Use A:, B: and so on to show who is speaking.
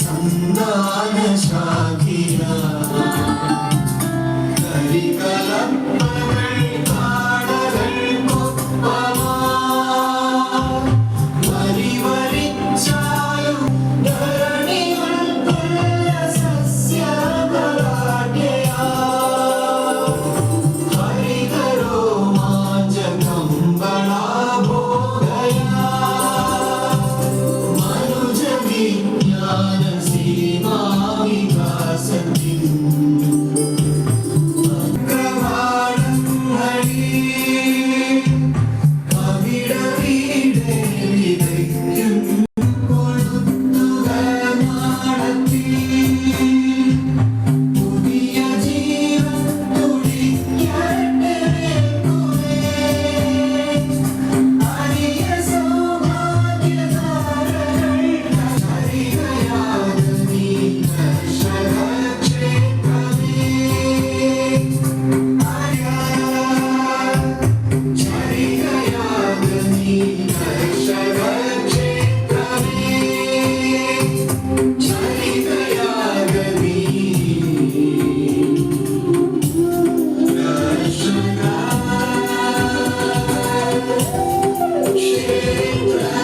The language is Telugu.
A: സന്താന ശാഖിയ കരികലം Thank you.